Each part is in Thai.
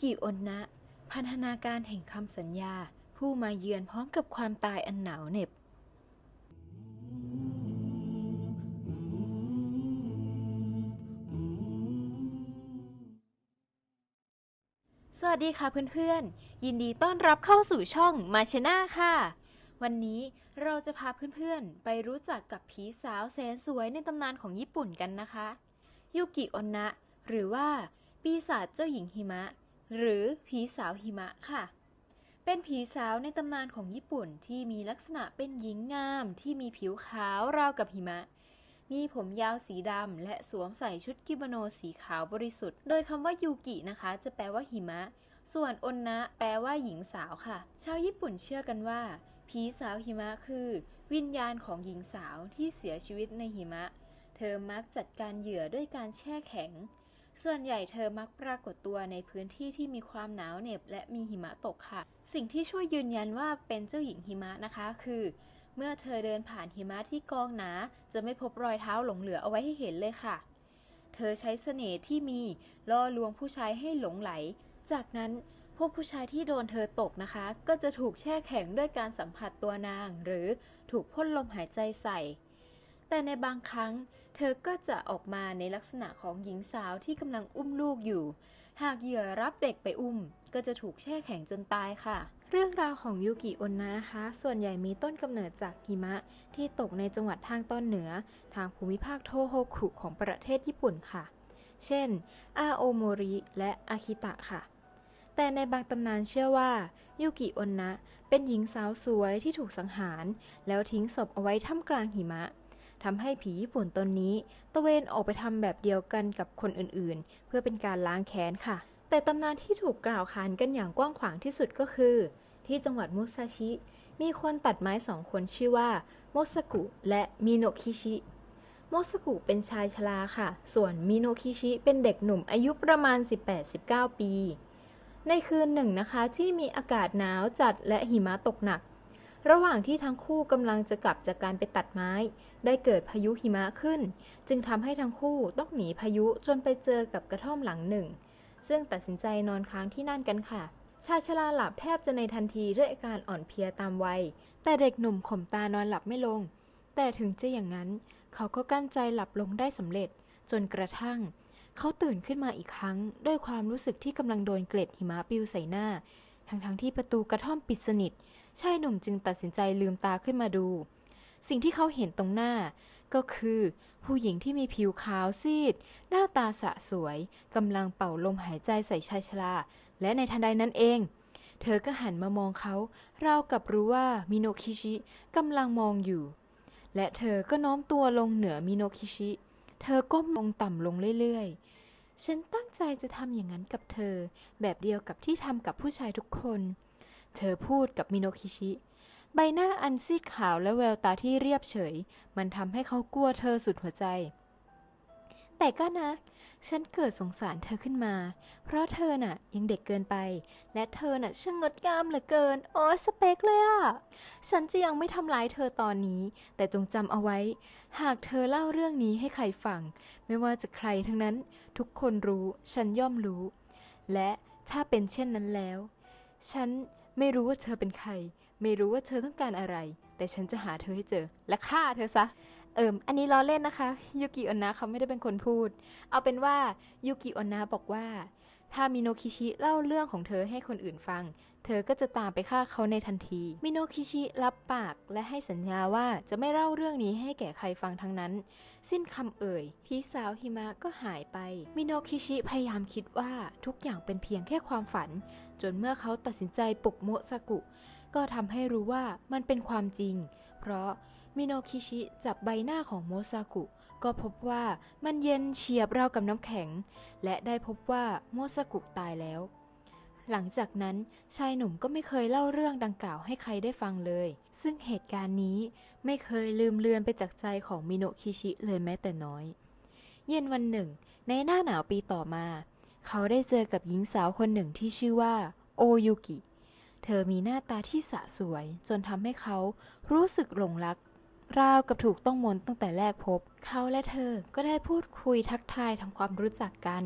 กิอนนะ พันธนาการแห่งคำสัญญา ผู้มาเยือนพร้อมกับความตายอันหนาวเหน็บสวัสดีค่ะเพื่อนๆ ยินดีต้อนรับเข้าสู่ช่องมาชนาค่ะ วันนี้เราจะพาเพื่อนๆ ไปรู้จักกับผีสาวแสนสวยในตำนานของญี่ปุ่นกันนะคะ ยุกิอนนะ หรือว่าปีศาจเจ้าหญิงหิมะ หรือผีสาวหิมะค่ะ เป็นผีสาวในตำนานของญี่ปุ่นที่มีลักษณะเป็นหญิงงามที่มีผิวขาวราวกับหิมะ มีผมยาวสีดำและสวมใส่ชุดกิโมโนสีขาวบริสุทธิ์ โดยคำว่ายูกินะคะ จะแปลว่าหิมะ ส่วนอนนะแปลว่าหญิงสาวค่ะ ชาวญี่ปุ่นเชื่อกันว่า ผีสาวหิมะคือ วิญญาณของหญิงสาวที่เสียชีวิตในหิมะ เธอมักจัดการเหยื่อด้วยการแช่แข็ง ส่วนใหญ่เธอมักปรากฏตัวในพื้นที่ที่มีความหนาวเหน็บและมีหิมะตกค่ะ สิ่งที่ช่วยยืนยันว่าเป็นเจ้าหญิงหิมะนะคะ คือ เมื่อเธอเดินผ่านหิมะที่กองหนา จะไม่พบรอยเท้าหลงเหลือเอาไว้ให้เห็นเลยค่ะ เธอใช้เสน่ห์ที่มีล่อลวงผู้ชายให้หลงไหล จากนั้นพวกผู้ชายที่โดนเธอตกนะคะ ก็จะถูกแช่แข็งด้วยการสัมผัสตัวนาง หรือถูกพ่นลมหายใจใส่ แต่ในบางครั้ง เธอก็จะออกมาในลักษณะของหญิงสาวที่กำลังอุ้มลูกอยู่ หากเหยื่อรับเด็กไปอุ้ม ก็จะถูกแช่แข็งจนตายค่ะ เรื่องราวของยูกิอนนะนะคะ ส่วนใหญ่มีต้นกำเนิดจากหิมะ ที่ตกในจังหวัดทางตอนเหนือ ทางภูมิภาคโทโฮคุของประเทศญี่ปุ่นค่ะ เช่น อาโอโมริและอาคิตะค่ะแต่ในบางตำนานเชื่อว่ายูกิอนนะ เป็นหญิงสาวสวยที่ถูกสังหาร แล้วทิ้งศพเอาไว้ท่ามกลางหิมะ ทำให้ผีญี่ปุ่นตนนี้ตระเวนออกไปทำแบบเดียวกันกับคนอื่นๆ เพื่อเป็นการล้างแค้นค่ะ แต่ตำนานที่ถูกกล่าวขานกันอย่างกว้างขวางที่สุดก็คือ ที่จังหวัดมุซาชิ มีคนตัดไม้สองคนชื่อว่าโมสกุและมิโนคิชิโมสกุเป็นชายชราค่ะ ส่วนมิโนคิชิเป็นเด็กหนุ่มอายุประมาณ 18-19 ปี ในคืนหนึ่งนะคะที่มีอากาศหนาวจัดและหิมะตกหนัก ระหว่างที่ทั้งคู่กำลังจะกลับจากการไปตัดไม้ ได้เกิดพายุหิมะขึ้น จึงทำให้ทั้งคู่ต้องหนีพายุจนไปเจอกับกระท่อมหลังหนึ่ง ซึ่งตัดสินใจนอนค้างที่นั่นกันค่ะ ชายชราหลับแทบจะในทันทีด้วยอาการอ่อนเพลียตามวัย แต่เด็กหนุ่มข่มตานอนหลับไม่ลง แต่ถึงจะอย่างนั้น เขาก็กั้นใจหลับลงได้สำเร็จ จนกระทั่ง เขาตื่นขึ้นมาอีกครั้ง ด้วยความรู้สึกที่กำลังโดนเกล็ดหิมะปิวใส่หน้า ทั้งๆที่ประตูกระท่อมปิดสนิท ชายหนุ่มจึงตัดสินใจลืมตาขึ้นมาดู สิ่งที่เขาเห็นตรงหน้า ก็คือ ผู้หญิงที่มีผิวขาวซีด หน้าตาสะสวยกำลังเป่าลมหายใจใส่ชายชราและในทันใดนั้นเอง เธอก็หันมามองเขาราวกับรู้ว่ามิโนคิชิกำลังมองอยู่ และเธอก็น้อมตัวลงเหนือมิโนคิชิ เธอก้มลงต่ำลงเรื่อยๆ ฉันตั้งใจจะทำอย่างนั้นกับเธอ แบบเดียวกับที่ทำกับผู้ชายทุกคน เธอพูดกับมิโนคิชิ ใบหน้าอันซีดขาวและแววตาที่เรียบเฉย มันทำให้เขากลัวเธอสุดหัวใจ แต่ก็นะ ฉันเกิดสงสารเธอขึ้นมา เพราะเธอน่ะยังเด็กเกินไป และเธอน่ะช่างงดงามเหลือเกิน โอ้สเปคเลยอะฉันจะยังไม่ทำร้ายเธอตอนนี้ แต่จงจำเอาไว้ หากเธอเล่าเรื่องนี้ให้ใครฟัง ไม่ว่าจะใครทั้งนั้น ทุกคนรู้ ฉันย่อมรู้ และถ้าเป็นเช่นนั้นแล้ว ฉัน ไม่รู้ว่าเธอเป็นใคร ไม่รู้ว่าเธอต้องการอะไร แต่ฉันจะหาเธอให้เจอ และฆ่าเธอซะ เอิมอันนี้ล้อเล่นนะคะ ยูกิอนนะเขาไม่ได้เป็นคนพูด เอาเป็นว่ายูกิอนนะบอกว่า ถ้ามิโนคิชิเล่าเรื่องของเธอให้คนอื่นฟัง เธอก็จะตามไปฆ่าเขาในทันที มิโนคิชิรับปากและให้สัญญาว่าจะไม่เล่าเรื่องนี้ให้แก่ใครฟังทั้งนั้น สิ้นคำเอ่ย พี่สาวหิมะก็หายไป มิโนคิชิพยายามคิดว่าทุกอย่างเป็นเพียงแค่ความฝัน จนเมื่อเขาตัดสินใจปลุกโมซากุ ก็ทำให้รู้ว่ามันเป็นความจริง เพราะมิโนคิชิจับใบหน้าของโมซากุ ก็พบว่ามันเย็นเฉียบราวกับน้ำแข็ง และได้พบว่าโมซากุตายแล้ว หลังจากนั้นชายหนุ่มก็ไม่เคยเล่าเรื่องดังกล่าวให้ใครได้ฟังเลย ซึ่งเหตุการณ์นี้ไม่เคยลืมเลือนไปจากใจของมิโนคิชิเลยแม้แต่น้อย เย็นวันหนึ่ง ในหน้าหนาวปีต่อมา เขาได้เจอกับหญิงสาวคนหนึ่งที่ชื่อว่า โอยุกิ เธอมีหน้าตาที่สะสวย จนทำให้เขารู้สึกหลงรัก ราวกับถูกต้องมนต์ตั้งแต่แรกพบ เขาและเธอก็ได้พูดคุยทักทายทำความรู้จักกัน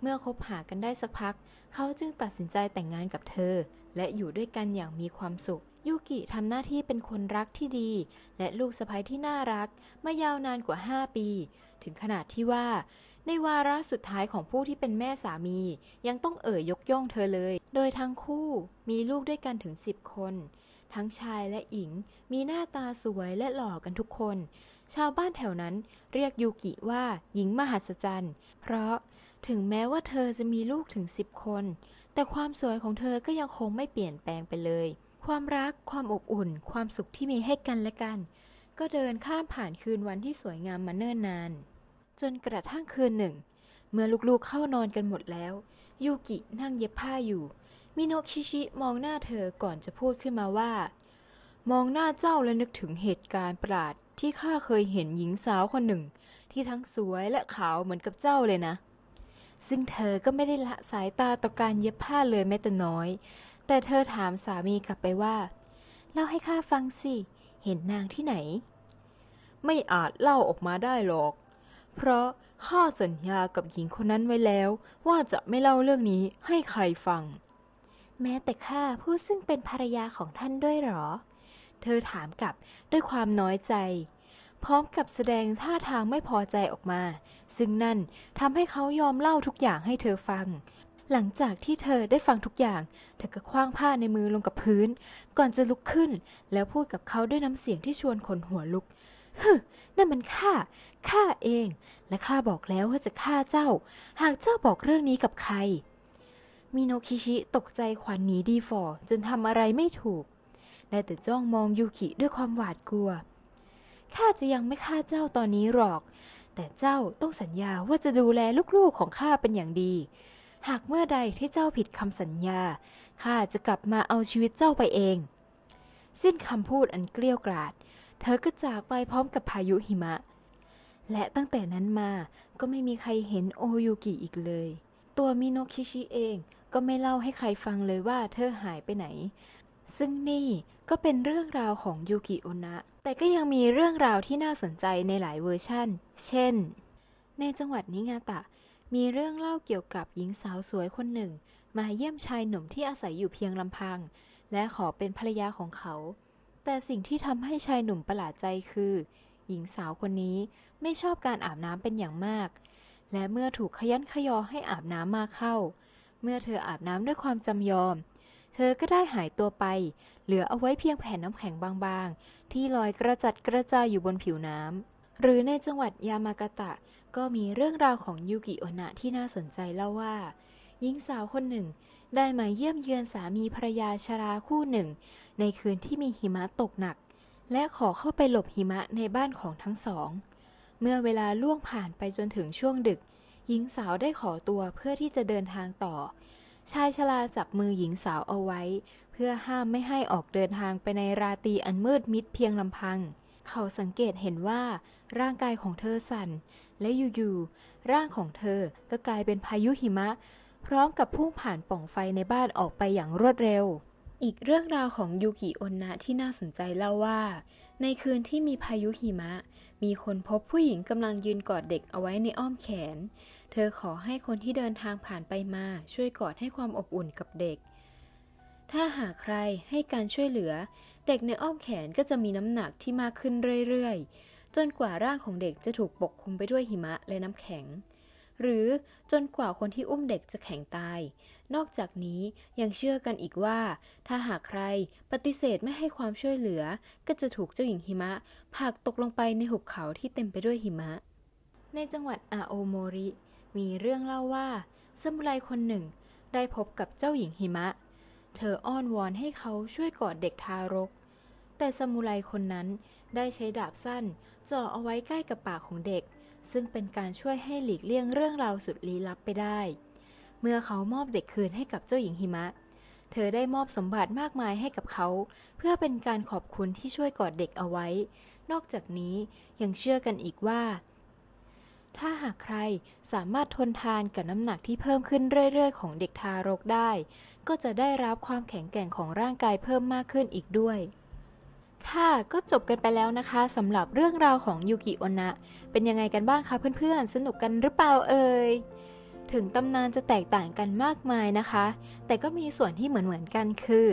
เมื่อคบหากันได้สักพัก เขาจึงตัดสินใจแต่งงานกับเธอ และอยู่ด้วยกันอย่างมีความสุขยูกิทำหน้าที่เป็นคนรักที่ดี และลูกสะใภ้ที่น่ารักมายาวนานกว่า 5 ปี ถึงขนาดที่ว่า ในวาระสุดท้ายของผู้ที่เป็นแม่สามี ยังต้องเอ่ยยกย่องเธอเลย โดยทั้งคู่มีลูกด้วยกันถึง10คน ทั้งชายและหญิงมีหน้าตาสวยและหล่อกันทุกคน ชาวบ้านแถวนั้นเรียกยูกิว่าหญิงมหัศจรรย์ เพราะถึงแม้ว่าเธอจะมีลูกถึง10คน แต่ความสวยของเธอก็ยังคงไม่เปลี่ยนแปลงไปเลย ความรัก ความอบอุ่น ความสุขที่มีให้กันและกัน ก็เดินข้ามผ่านคืนวันที่สวยงามมาเนิ่นนาน จนกระทั่งคืนหนึ่ง เมื่อลูกๆเข้านอนกันหมดแล้ว ยูกินั่งเย็บผ้าอยู่ มิโนคิชิมองหน้าเธอก่อนจะพูดขึ้นมาว่า มองหน้าเจ้าและนึกถึงเหตุการณ์ประหลาดที่ข้าเคยเห็นหญิงสาวคนหนึ่ง ที่ทั้งสวยและขาวเหมือนกับเจ้าเลยนะ ซึ่งเธอก็ไม่ได้ละสายตาต่อการเย็บผ้าเลยแม้แต่น้อย แต่เธอถามสามีกลับไปว่าเล่าให้ข้าฟังสิ เห็นนางที่ไหน ไม่อาจเล่าออกมาได้หรอก เพราะข้าสัญญากับหญิงคนนั้นไว้แล้ว ว่าจะไม่เล่าเรื่องนี้ให้ใครฟัง แม้แต่ข้าผู้ซึ่งเป็นภรรยาของท่านด้วยหรอ เธอถามกลับด้วยความน้อยใจ พร้อมกับแสดงท่าทางไม่พอใจออกมา ซึ่งนั่นทำให้เขายอมเล่าทุกอย่างให้เธอฟัง หลังจากที่เธอได้ฟังทุกอย่าง เธอก็คว้างผ้าในมือลงกับพื้น ก่อนจะลุกขึ้น แล้วพูดกับเขาด้วยน้ำเสียงที่ชวนขนหัวลุก ฮึนั่นมันข้าข้าเอง และข้าบอกแล้วว่าจะฆ่าเจ้า หากเจ้าบอกเรื่องนี้กับใคร มิโนคิชิตกใจขวัญหนีดีฟอร์จนทำอะไรไม่ถูก ได้แต่จ้องมองยูกิด้วยความหวาดกลัว ข้าจะยังไม่ฆ่าเจ้าตอนนี้หรอก แต่เจ้าต้องสัญญาว่าจะดูแลลูกๆของข้าเป็นอย่างดี หากเมื่อใดที่เจ้าผิดคำสัญญา ข้าจะกลับมาเอาชีวิตเจ้าไปเอง สิ้นคำพูดอันเกลี้ยวกราด เธอก็จากไปพร้อมกับพายุหิมะ และตั้งแต่นั้นมาก็ไม่มีใครเห็นโอยุกิอีกเลย ตัวมิโนคิชิเองก็ไม่เล่าให้ใครฟังเลยว่าเธอหายไปไหน ซึ่งนี่ก็เป็นเรื่องราวของยูกิโอนะ แต่ก็ยังมีเรื่องราวที่น่าสนใจในหลายเวอร์ชั่น เช่น ในจังหวัดนิงาตะ มีเรื่องเล่าเกี่ยวกับหญิงสาวสวยคนหนึ่ง มาเยี่ยมชายหนุ่มที่อาศัยอยู่เพียงลำพัง และขอเป็นภรรยาของเขา แต่สิ่งที่ทำให้ชายหนุ่มประหลาดใจคือ หญิงสาวคนนี้ไม่ชอบการอาบน้ำเป็นอย่างมาก และเมื่อถูกขยันขยอให้อาบน้ำมากเข้า เมื่อเธออาบน้ำด้วยความจำยอม เธอก็ได้หายตัวไป เหลือเอาไว้เพียงแผ่นน้ำแข็งบางๆ ที่ลอยกระจัดกระจายอยู่บนผิวน้ำหรือในจังหวัดยามากาตะก็มีเรื่องราวของยูกิโอนะที่น่าสนใจเล่าว่าหญิงสาวคนหนึ่ง ได้มาเยี่ยมเยือนสามีภรรยาชราคู่หนึ่ง ในคืนที่มีหิมะตกหนัก และขอเข้าไปหลบหิมะในบ้านของทั้งสอง เมื่อเวลาล่วงผ่านไปจนถึงช่วงดึก หญิงสาวได้ขอตัวเพื่อที่จะเดินทางต่อ ชายชราจับมือหญิงสาวเอาไว้ เพื่อห้ามไม่ให้ออกเดินทางไปในราตรีอันมืดมิดเพียงลำพัง เขาสังเกตเห็นว่าร่างกายของเธอสั่น และอยู่ๆร่างของเธอก็กลายเป็นพายุหิมะ พร้อมกับพุ่งผ่านปล่องไฟในบ้านออกไปอย่างรวดเร็ว อีกเรื่องราวของยูกิโอนนะที่น่าสนใจเล่าว่า ในคืนที่มีพายุหิมะ มีคนพบผู้หญิงกำลังยืนกอดเด็กเอาไว้ในอ้อมแขน เธอขอให้คนที่เดินทางผ่านไปมา ช่วยกอดให้ความอบอุ่นกับเด็ก ถ้าหากใครให้การช่วยเหลือ เด็กในอ้อมแขนก็จะมีน้ำหนักที่มากขึ้นเรื่อยๆจนกว่าร่างของเด็กจะถูกปกคลุมไปด้วยหิมะและน้ำแข็ง หรือจนกว่าคนที่อุ้มเด็กจะแข็งตาย นอกจากนี้ยังเชื่อกันอีกว่า ถ้าหากใครปฏิเสธไม่ให้ความช่วยเหลือ ก็จะถูกเจ้าหญิงหิมะผลักตกลงไปในหุบเขาที่เต็มไปด้วยหิมะ ในจังหวัดอาโอโมริ มีเรื่องเล่าว่าซามูไรคนหนึ่ง ได้พบกับเจ้าหญิงหิมะ เธออ้อนวอนให้เขาช่วยกอดเด็กทารก แต่ซามูไรคนนั้นได้ใช้ดาบสั้นจ่อเอาไว้ใกล้กับปากของเด็ก ซึ่งเป็นการช่วยให้หลีกเลี่ยงเรื่องราวสุดลี้ลับไปได้ เมื่อเขามอบเด็กคืนให้กับเจ้าหญิงหิมะ เธอได้มอบสมบัติมากมายให้กับเขา เพื่อเป็นการขอบคุณที่ช่วยกอดเด็กเอาไว้ นอกจากนี้ยังเชื่อกันอีกว่า ถ้าหากใครสามารถทนทานกับน้ำหนักที่เพิ่มขึ้นเรื่อยๆ ของเด็กทารกได้ ก็จะได้รับความแข็งแกร่งของร่างกายเพิ่มมากขึ้นอีกด้วย ค่ะก็จบกันไปแล้วนะคะสำหรับเรื่องราวของยูกิโอนะเป็นยังไงกันบ้างคะเพื่อนๆ สนุกกันหรือเปล่าเอ่ยถึงตำนานจะแตกต่างกันมากมายนะคะ แต่ก็มีส่วนที่เหมือนเหมือนๆกันคือ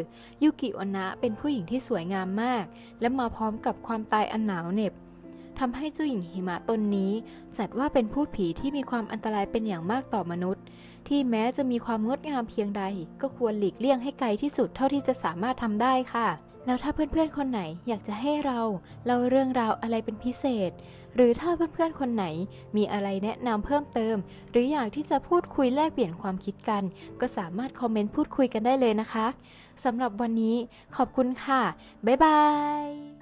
ยุกิโอนะเป็นผู้หญิงที่สวยงามมาก และมาพร้อมกับความตายอันหนาวเหน็บทำให้เจ้าหญิงหิมะตนนี้ จัดว่าเป็นพูดผีที่มีความอันตรายเป็นอย่างมากต่อมนุษย์ ที่แม้จะมีความงดงามเพียงใด ก็ควรหลีกเลี่ยงให้ไกลที่สุดเท่าที่จะสามารถทำได้ค่ะ แล้วถ้าเพื่อนๆคนไหนอยากจะให้เราเล่าเรื่องราวอะไรเป็นพิเศษ หรือถ้าเพื่อนๆคนไหนมีอะไรแนะนำเพิ่มเติม หรืออยากที่จะพูดคุยแลกเปลี่ยนความคิดกัน ก็สามารถคอมเมนต์พูดคุยกันได้เลยนะคะสำหรับวันนี้ขอบคุณค่ะ บ๊ายบาย